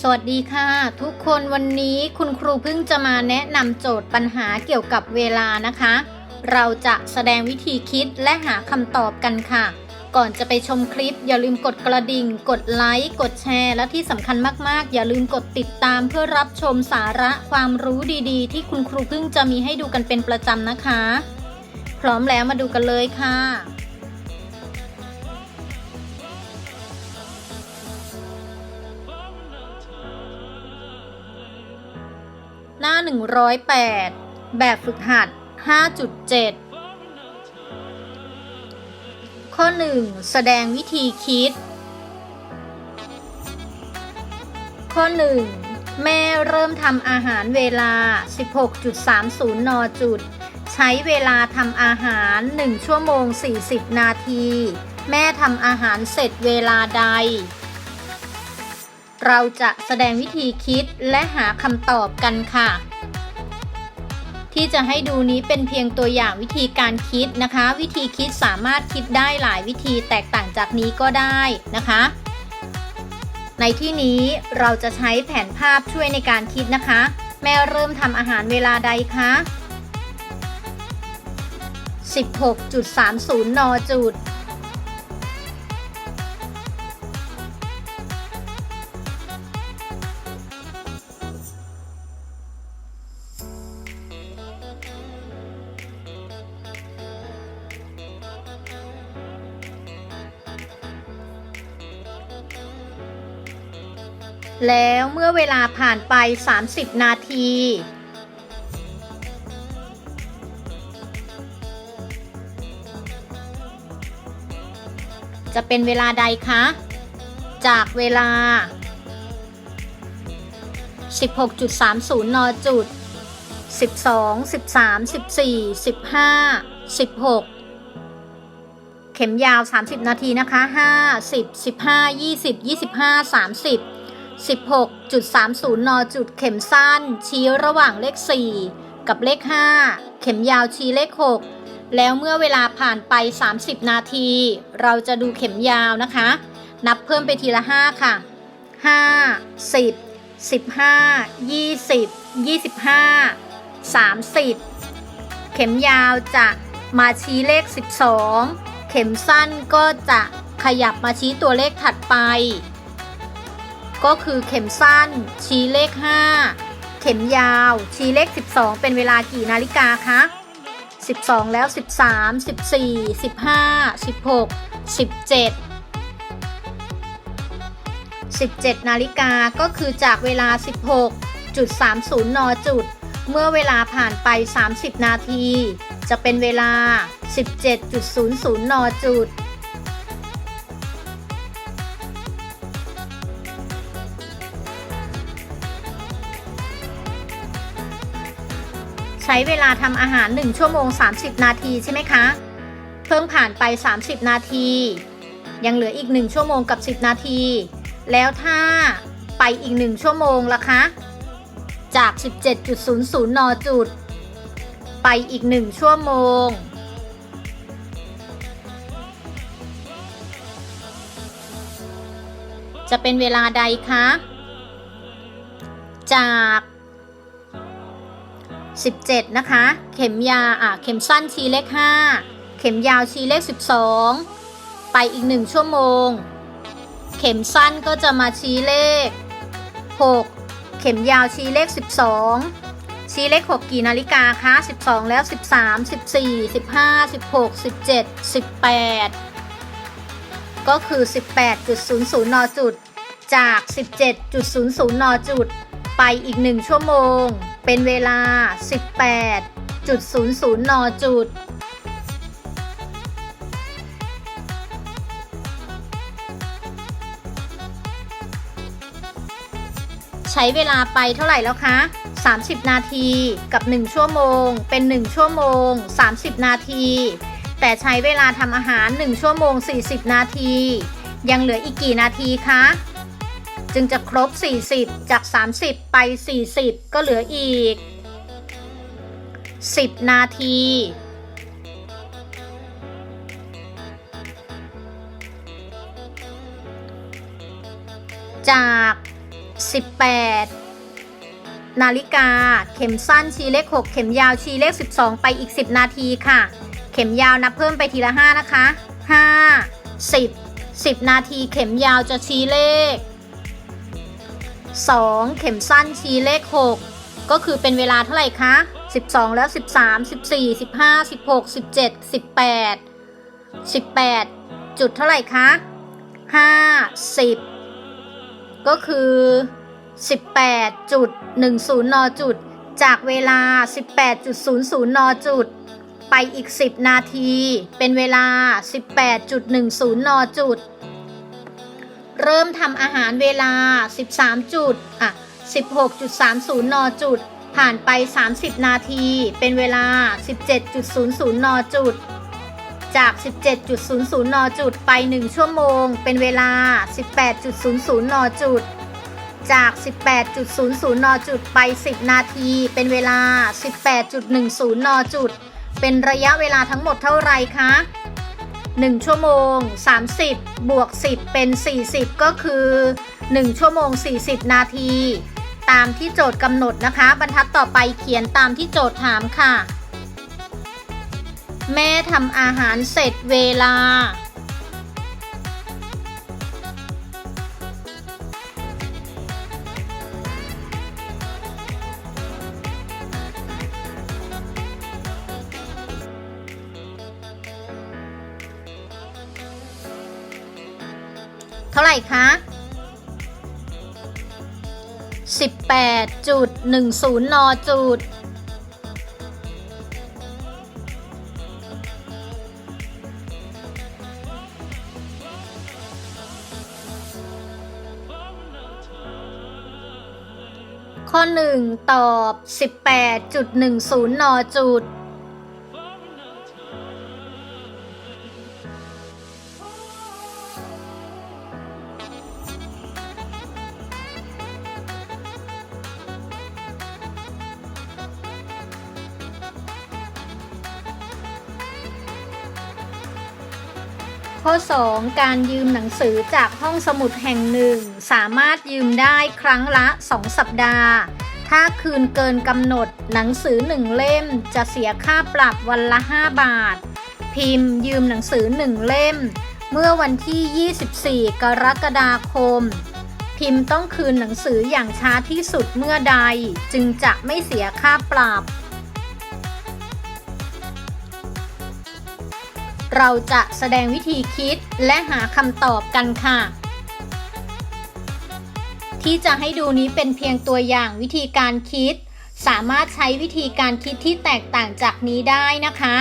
สวัสดีค่ะ ทุกคนวันนี้คุณครูเพิ่งจะมาแนะนำโจทย์ปัญหาเกี่ยวกับเวลานะคะ เราจะแสดงวิธีคิดและหาคำตอบกันค่ะ ก่อนจะไปชมคลิป อย่าลืมกดกระดิ่ง กดไลค์กดแชร์ และที่สำคัญมากๆ อย่าลืมกดติดตามเพื่อรับชมสาระความรู้ดีๆ ที่คุณครูเพิ่งจะมีให้ดูกันเป็นประจำนะคะ พร้อมแล้วมาดูกันเลยค่ะ หน้า 108 แบบฝึกหัด 5.7 ข้อ 1 แสดงวิธีคิด ข้อ 1 แม่เริ่มทำอาหารเวลา 16.30 น จุด ใช้เวลาทำอาหาร 1 ชั่วโมง 40 นาที แม่ทำอาหารเสร็จเวลาใด เราจะแสดงวิธีคิดและหาคำตอบกันค่ะ ที่จะให้ดูนี้เป็นเพียงตัวอย่างวิธีการคิดนะคะ วิธีคิดสามารถคิดได้หลายวิธีแตกต่างจากนี้ก็ได้นะคะ ในที่นี้เราจะใช้แผนภาพช่วยในการคิดนะคะ แม่เริ่มทำอาหารเวลาใดคะ16.30 น จุด แล้วเมื่อเวลาผ่านไป 30 นาที จะเป็นเวลาใดคะ จากเวลา 16.30 น จุด 12 13 14 15 16เข็มยาว 30 นาที นะคะ 5 10 15 20 25 30 16.30 นจุดเข็มสั้น ชี้ระหว่างเลข 4 กับเลข 5 เข็มยาวชี้เลข 6 แล้วเมื่อเวลาผ่านไป 30 นาที เราจะดูเข็มยาวนะคะ นับเพิ่มไปทีละ 5 ค่ะ 5 10 15 20 25 30 เข็มยาวจะมาชี้เลข 12 เข็มสั้นก็จะขยับมาชี้ตัวเลขถัดไป ก็คือเข็มสั้น ชี้เลข 5 เข็มยาว ชี้เลข 12 เป็นเวลากี่นาฬิกาคะ12 แล้ว 13 14 15 16 17 17 นาฬิกาก็คือจากเวลา 16.30 น จุด เมื่อเวลาผ่านไป 30 นาที จะเป็นเวลา 17.00 น จุด ช้เวลาทำอาหาร 1 ชั่วโมง 30 นาทีใช่ไหมคะ เพิ่งผ่านไป 30 นาที ยังเหลืออีก 1 ชั่วโมงกับ 10 นาที แล้วถ้าไปอีก 1 ชั่วโมงล่ะคะ จาก 17.00 น จุด ไปอีก 1 ชั่วโมง จะเป็นเวลาใดคะ จาก 17 นะคะ เข็มยาอะเข็มสั้นชี้เลข 5 เข็มยาวชี้เลข 12 ไปอีก 1 ชั่วโมง เข็มสั้นก็จะมาชี้เลข 6 เข็มยาวชี้เลข 12 ชี้เลข 6 กี่นาฬิกาคะ 12 แล้ว 13 14 15 16 17 18 ก็คือ 18.00 น จุด จาก 17.00 น จุด ไปอีก 1 ชั่วโมง เป็นเวลา 18.00 น จุด ใช้เวลาไปเท่าไหร่แล้วคะ 30 นาทีกับ 1 ชั่วโมง เป็น 1 ชั่วโมง 30 นาที แต่ใช้เวลาทำอาหาร 1 ชั่วโมง 40 นาที ยังเหลืออีกกี่นาทีคะ จึงจะครบ 40 จาก 30 ไป 40 ก็เหลืออีก 10 นาที จาก 18 นาฬิกา เข็มสั้นชี้เลข 6 เข็มยาวชี้เลข 12 ไปอีก 10 นาทีค่ะ เข็มยาวนับเพิ่มไปทีละ 5 นะคะ 5 10 10 นาทีเข็มยาวจะชี้เลข 2 เข็มสั้นชี้เลข 6 ก็คือเป็นเวลาเท่าไหร่คะ 12 แล้ว 13 14 15 16 17 18 18 จุดเท่าไหร่คะ5 10 ก็คือ 18.10 นจุด จากเวลา 18.00 นจุด ไปอีก 10 นาที เป็นเวลา 18.10 นจุด เริ่มทำอาหารเวลา 13จุดอะ16.30 น จุด ผ่านไป 30 นาที เป็นเวลา 17.00 น จุด จาก 17.00 น จุด ไป 1 ชั่วโมง เป็นเวลา 18.00 น จุด จาก 18.00 น จุด ไป 10 นาที เป็นเวลา 18.10 น จุด เป็นระยะเวลาทั้งหมดเท่าไหร่คะ 1 ชั่วโมง 30 บวก 10 เป็น 40 ก็คือ 1 ชั่วโมง 40 นาที ตามที่โจทย์กำหนดนะคะ บรรทัดต่อไปเขียนตามที่โจทย์ถามค่ะ แม่ทำอาหารเสร็จเวลา เท่าไหร่คะ18.10นจุดข้อ 1 ตอบ 18.10นจุด ข้อ 2 การยืมหนังสือจากห้องสมุดแห่งหนึ่ง สามารถยืมได้ครั้งละ 2 สัปดาห์ ถ้าคืนเกินกำหนดหนังสือ1เล่มจะเสียค่าปรับวันละ 5 บาท พิมพ์ยืมหนังสือ1เล่ม เมื่อวันที่ 24 กรกฎาคม พิมพ์ต้องคืนหนังสืออย่างช้าที่สุดเมื่อใด จึงจะไม่เสียค่าปรับ เราจะแสดงวิธีคิดและหาคำตอบกันค่ะ ที่จะให้ดูนี้เป็นเพียงตัวอย่างวิธีการคิด สามารถใช้วิธีการคิดที่แตกต่างจากนี้ได้นะคะ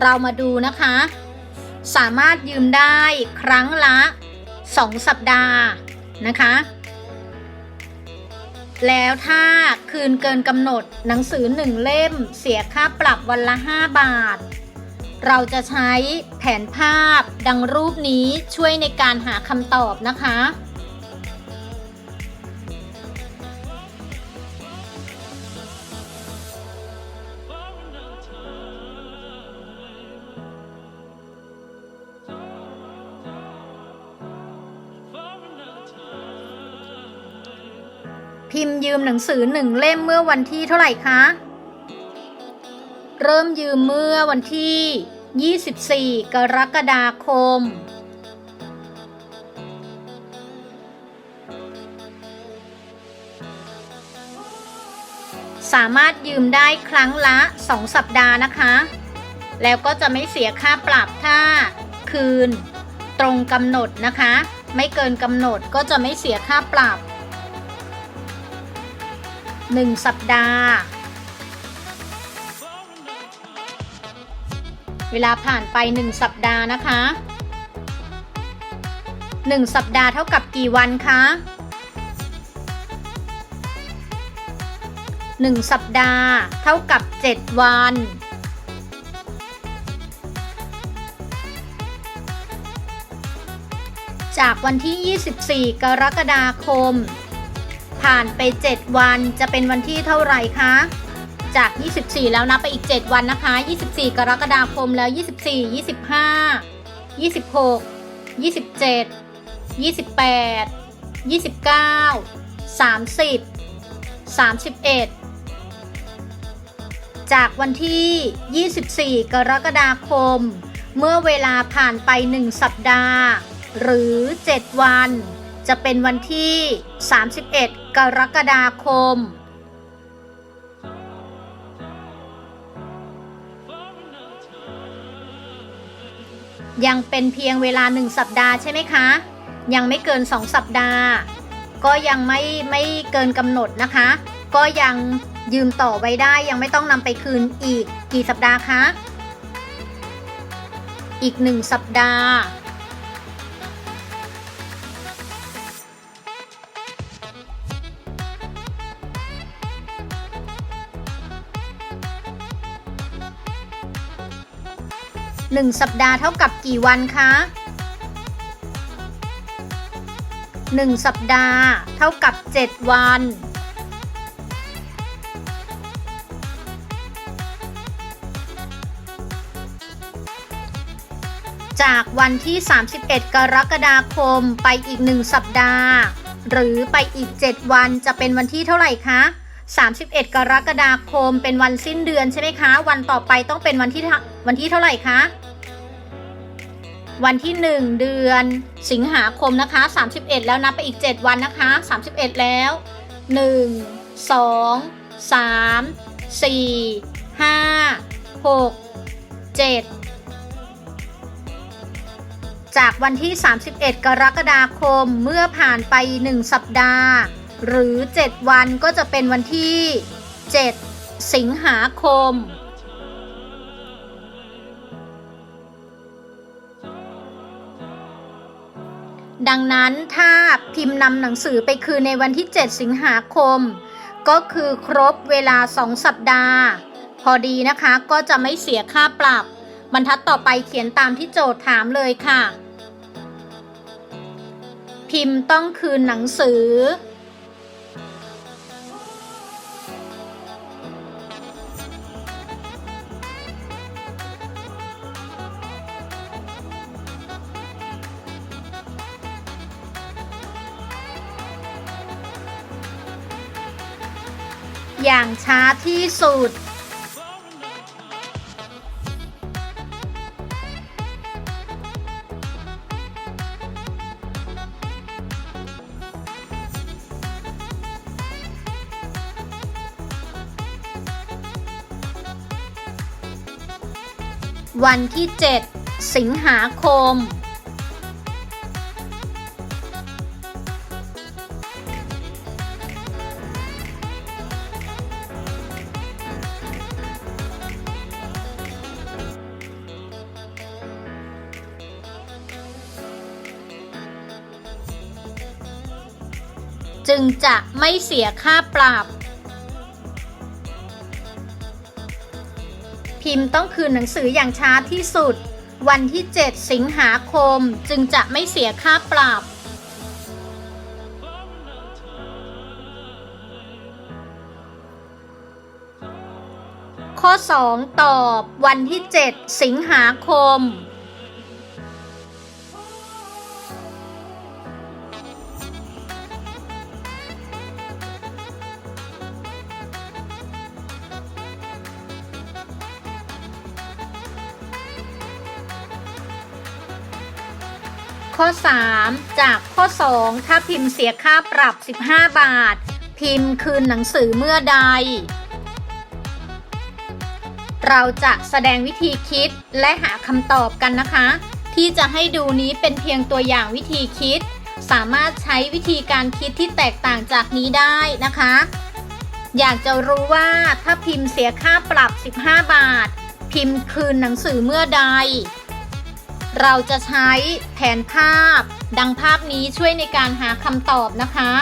เรามาดูนะคะ สามารถยืมได้ครั้งละ 2 สัปดาห์นะคะแล้วถ้าคืนเกินกำหนดหนังสือ1เล่ม เสียค่าปรับวันละ 5 บาท เราจะใช้แผนภาพดังรูปนี้ช่วยในการหาคำตอบนะคะ พิมพ์ยืมหนังสือหนึ่งเล่มเมื่อวันที่เท่าไหร่คะ ริ่มยืมเมื่อวันที่ 24 กรกฎาคม สามารถยืมได้ครั้งละ 2 สัปดาห์นะคะ แล้วก็จะไม่เสียค่าปรับถ้าคืนตรงกำหนดนะคะ ไม่เกินกำหนดก็จะไม่เสียค่าปรับ 1 สัปดาห์ เวลาผ่านไป 1 สัปดาห์นะคะ 1 สัปดาห์เท่ากับกี่วันคะ1 สัปดาห์ เท่ากับ 7 วัน จากวันที่ 24 กรกฎาคม ผ่านไป 7 วันจะเป็นวันที่เท่าไหร่คะ จาก 24 แล้วนับไปอีก 7 วันนะคะ 24 กรกฎาคมแล้ว 24 25 26 27 28 29 30 31 จากวันที่ 24 กรกฎาคม เมื่อเวลาผ่านไป 1 สัปดาห์ หรือ 7 วัน จะเป็นวันที่ 31 กรกฎาคม ยังเป็นเพียงเวลา 1 สัปดาห์ใช่ไหมคะ ยังไม่เกิน 2 สัปดาห์ ก็ยังไม่ไม่เกินกำหนดนะคะ ก็ยังยืมต่อไว้ได้ยังไม่ต้องนำไปคืนอีกกี่สัปดาห์คะ อีกหนึ่งสัปดาห์ หนึ่งสัปดาห์เท่ากับกี่วันคะหนึ่งสัปดาห์เท่ากับเจ็ดวัน จากวันที่ 31 กรกฎาคมไปอีก 1 สัปดาห์ หรือไปอีก 7 วันจะเป็นวันที่เท่าไหร่คะ31 กรกฎาคมเป็นวันสิ้นเดือนใช่ไหมคะ วันต่อไปต้องเป็นวันที่วันที่เท่าไหร่คะ วันที่ 1 เดือนสิงหาคมนะคะ 31 แล้วนับไปอีก 7 วันนะคะ 31 แล้ว 1 2 3 4 5 6 7จากวันที่ 31 กรกฎาคมเมื่อผ่านไป 1 สัปดาห์ หรือ 7 วันก็จะเป็นวันที่ 7 สิงหาคม ดังนั้นถ้าพิมพ์นำหนังสือไปคืนในวันที่ 7 สิงหาคม ก็คือครบเวลา 2 สัปดาห์ พอดีนะคะก็จะไม่เสียค่าปรับบรรทัดต่อไปเขียนตามที่โจทย์ถามเลยค่ะ พิมพ์ต้องคืนหนังสือ อย่างช้าที่สุด วันที่ 7 สิงหาคม จึงจะไม่เสียค่าปรับ พิมพ์ต้องคืนหนังสืออย่างช้าที่สุด วันที่ 7 สิงหาคมจึงจะไม่เสียค่าปรับข้อ 2 ตอบวันที่ 7 สิงหาคม 3 จากข้อ 2 ถ้าพิมพ์เสียค่าปรับ 15 บาท พิมพ์คืนหนังสือเมื่อใด เราจะแสดงวิธีคิดและหาคำตอบกันนะคะ ที่จะให้ดูนี้เป็นเพียงตัวอย่างวิธีคิด สามารถใช้วิธีการคิดที่แตกต่างจากนี้ได้นะคะ อยากจะรู้ว่าถ้าพิมพ์เสียค่าปรับ 15 บาท พิมพ์คืนหนังสือเมื่อใด เราจะใช้แผนภาพ ดังภาพนี้ช่วยในการหาคำตอบนะคะ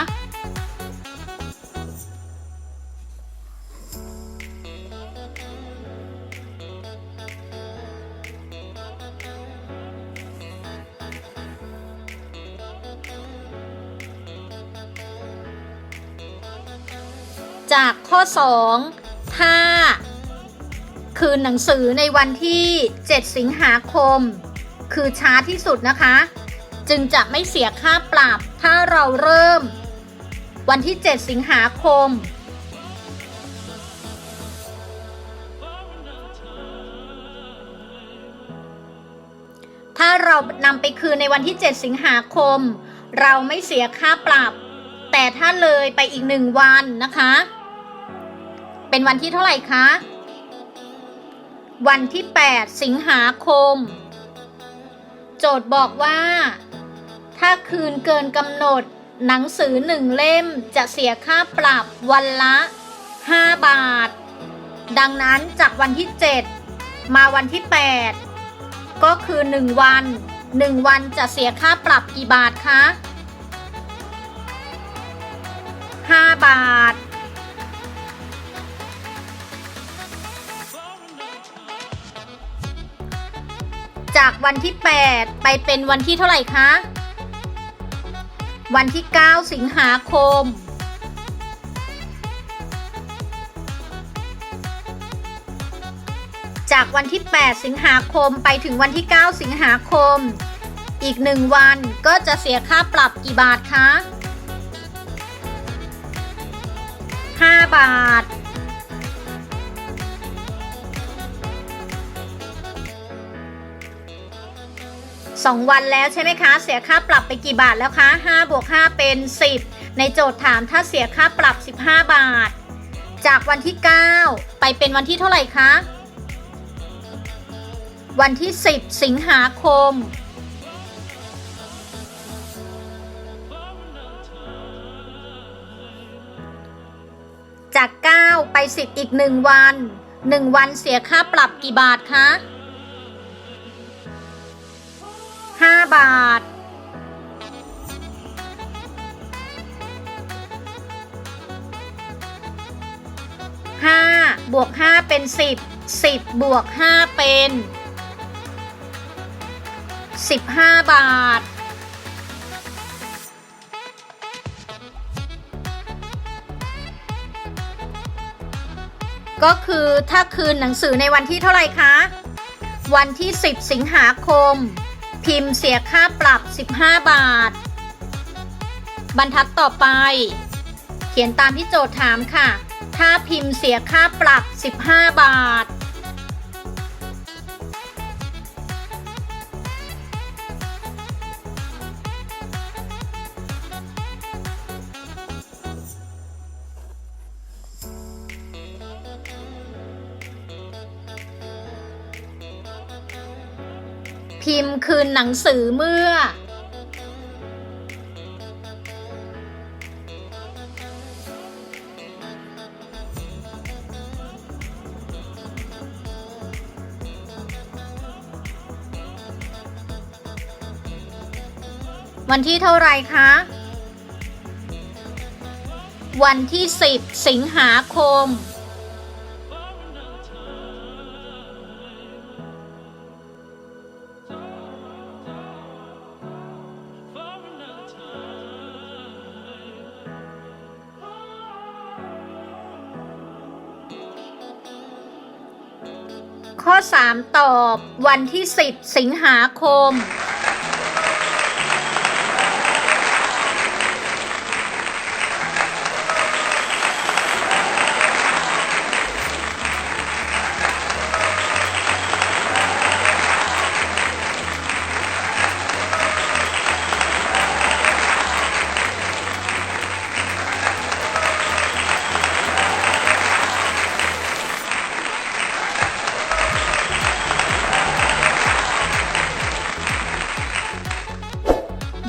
จากข้อ 2 ถ้า คืนหนังสือในวันที่ 7 สิงหาคม คือช้าที่สุดนะคะ จึงจะไม่เสียค่าปรับ ถ้าเราเริ่ม วันที่ 7 สิงหาคม ถ้าเรานำไปคืนในวันที่ 7 สิงหาคม เราไม่เสียค่าปรับ แต่ถ้าเลยไปอีกหนึ่งวันนะคะ เป็นวันที่เท่าไหร่คะวันที่ 8 สิงหาคม โจทย์บอกว่า ถ้าคืนเกินกำหนด หนังสือหนึ่งเล่มจะเสียค่าปรับวันละ 5 บาท ดังนั้นจากวันที่ 7 มาวันที่ 8 ก็คือ 1 วัน 1 วันจะเสียค่าปรับกี่บาทคะ 5 บาท จากวันที่ 8 ไปเป็นวันที่เท่าไหร่คะ วันที่ 9 สิงหาคม จากวันที่ 8 สิงหาคมไปถึงวันที่ 9 สิงหาคม อีกหนึ่งวันก็จะเสียค่าปรับกี่บาทคะ 5 บาท สองวันแล้วใช่ไหมคะ เสียค่าปรับไปกี่บาทแล้วคะ5บวก5เป็น 10 ในโจทย์ถามถ้าเสียค่าปรับ 15 บาท จากวันที่ 9 ไปเป็นวันที่เท่าไหร่คะ วันที่ 10 สิงหาคม จาก 9 ไป 10 อีก 1 วัน 1 วันเสียค่าปรับกี่บาทคะ 5 บาท5บวก5เป็น10 10บบวก5เป็น15บาท ก็คือถ้าคืนหนังสือในวันที่เท่าไหร่คะ วันที่ 10 สิงหาคม พิมพ์เสียค่าปรับ 15 บาท บรรทัดต่อไป เขียนตามที่โจทย์ถามค่ะ ถ้าพิมพ์เสียค่าปรับ 15 บาท พิมพ์คืนหนังสือเมื่อ วันที่เท่าไรคะ วันที่ 10 สิงหาคม 3 ตอบวันที่ 10 สิงหาคม